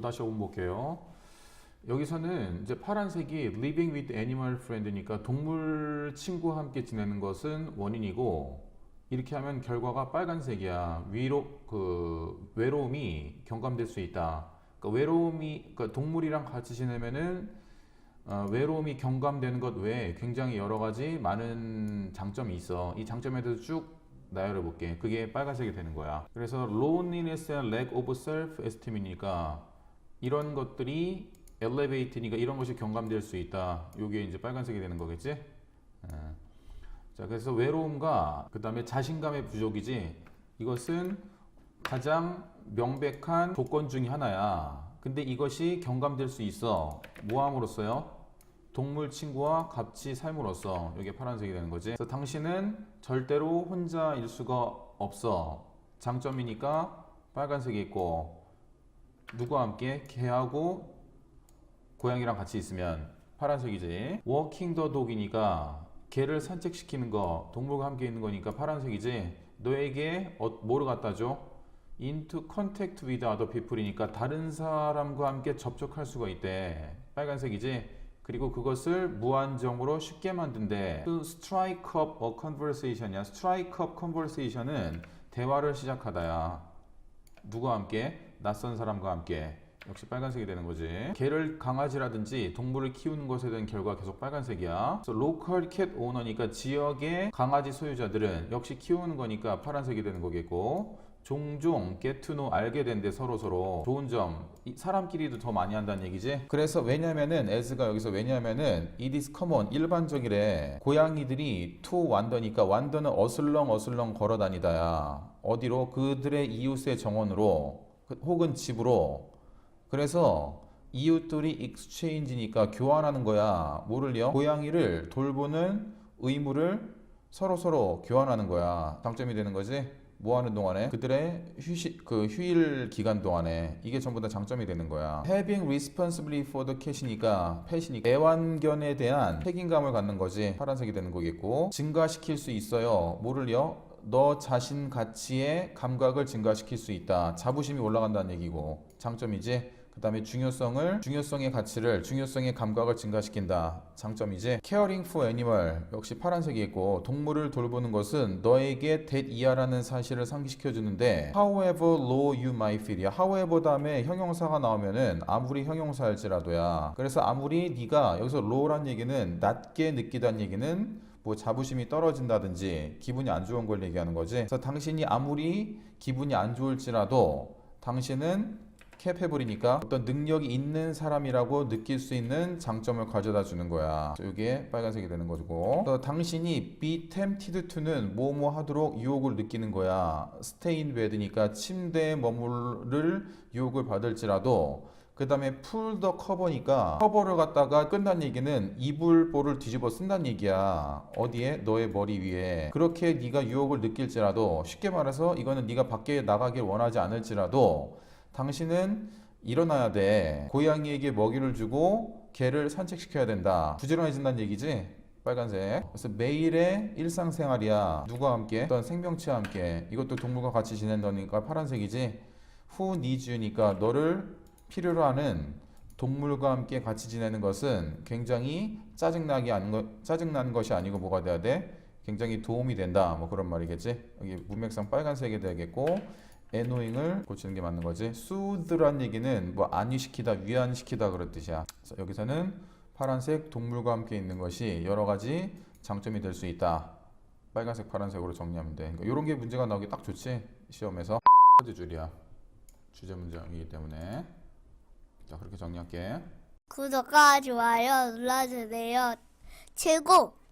다시 한번 볼게요. 여기서는 이제 파란색이 living with animal friend니까 동물 친구와 함께 지내는 것은 원인이고 이렇게 하면 결과가 빨간색이야. 위로 그 외로움이 경감될 수 있다. 그러니까 외로움이 그러니까 동물이랑 같이 지내면은 어, 외로움이 경감되는 것 외에 굉장히 여러 가지 많은 장점이 있어. 이 장점에 대해서 쭉 나열해 볼게. 그게 빨간색이 되는 거야. 그래서 loneliness and lack of self-esteem이니까 이런 것들이 elevate니까 이런 것이 경감될 수 있다. 요게 이제 빨간색이 되는 거겠지? 예. 자, 그래서 외로움과 그 다음에 자신감의 부족이지 이것은 가장 명백한 조건 중의 하나야. 근데 이것이 경감될 수 있어. 뭐함으로써요? 동물 친구와 같이 삶으로써 이게 파란색이 되는 거지. 그래서 당신은 절대로 혼자일 수가 없어. 장점이니까 빨간색이 있고 누구와 함께 개하고 고양이랑 같이 있으면 파란색이지. 워킹 더 독이니까 개를 산책시키는 거, 동물과 함께 있는 거니까 파란색이지. 너에게 어, 뭐를 갖다 줘? into contact with other people이니까 다른 사람과 함께 접촉할 수가 있대. 빨간색이지. 그리고 그것을 무한정으로 쉽게 만든대. 그 strike up a conversation이야. strike up conversation은 대화를 시작하다야. 누구와 함께? 낯선 사람과 함께. 역시 빨간색이 되는 거지. 개를 강아지라든지 동물을 키우는 것에 대한 결과 계속 빨간색이야. local cat owner니까 지역의 강아지 소유자들은 역시 키우는 거니까 파란색이 되는 거겠고. 종종 know 알게 된대 서로 서로 좋은 점이 사람끼리도 더 많이 한다는 얘기지 그래서 왜냐면은 as가 여기서 왜냐면은 it is common 일반적이래 고양이들이 to wander니까 wander는 어슬렁 어슬렁 걸어 다니다야 어디로 그들의 이웃의 정원으로 그- 혹은 집으로. 그래서 이웃들이 exchange니까 교환하는 거야. 뭐를요 고양이를 돌보는 의무를 서로 서로 교환하는 거야. 장점이 되는 거지? 뭐 하는 동안에? 그들의 휴식 그 휴일 기간 동안에. 이게 전부 다 장점이 되는 거야. Having responsibility for the cat이니까 펫이니까. 애완견에 대한 책임감을 갖는 거지. 파란색이 되는 거겠고. 증가시킬 수 있어요. 뭐를요? 너 자신 가치의 감각을 증가시킬 수 있다. 자부심이 올라간다는 얘기고 장점이지. 그 다음에 중요성을 중요성의 가치를 중요성의 감각을 증가시킨다. 장점이지? Caring for animal. 역시 파란색이 있고 동물을 돌보는 것은 너에게 that 이하라는 사실을 상기시켜 주는데 however low you might feel이야. however 다음에 형용사가 나오면은 아무리 형용사일지라도야. 그래서 아무리 네가 여기서 low란 얘기는 낮게 느끼다는 얘기는 뭐 자부심이 떨어진다든지 기분이 안 좋은 걸 얘기하는 거지. 그래서 당신이 아무리 기분이 안 좋을지라도 당신은 캡해버리니까 어떤 능력이 있는 사람이라고 느낄 수 있는 장점을 가져다 주는 거야. 이게 빨간색이 되는 거고. 당신이 be tempted to는 뭐뭐 하도록 유혹을 느끼는 거야. stay in bed니까 침대에 머무를 유혹을 받을지라도 그 다음에 풀 더 커버니까 커버를 갖다가 끝난 얘기는 이불보를 뒤집어 쓴다는 얘기야 어디에 너의 머리 위에 그렇게 네가 유혹을 느낄지라도 쉽게 말해서 이거는 네가 밖에 나가길 원하지 않을지라도 당신은 일어나야 돼. 고양이에게 먹이를 주고 개를 산책시켜야 된다. 부지런해진다는 얘기지? 빨간색. 그래서 매일의 일상생활이야. 누구와 함께? 어떤 생명체와 함께. 이것도 동물과 같이 지낸다니까 파란색이지? Needs you니까 너를 필요로 하는 동물과 함께 같이 지내는 것은 굉장히 짜증나게 안 거, 짜증나는 것이 아니고 뭐가 돼야 돼? 굉장히 도움이 된다. 뭐 그런 말이겠지? 여기 문맥상 빨간색이 되겠고 애노잉을 고치는 게 맞는 거지. soothe란 얘기는 뭐 안위시키다, 위안시키다 그런 뜻이야. 그래서 여기서는 파란색 동물과 함께 있는 것이 여러 가지 장점이 될 수 있다. 빨간색, 파란색으로 정리하면 돼. 그러니까 이런 게 문제가 나오기 딱 좋지. 시험에서 드 줄이야. 주제 문장이기 때문에 자 그렇게 정리할게. 구독과 좋아요 눌러주세요. 최고!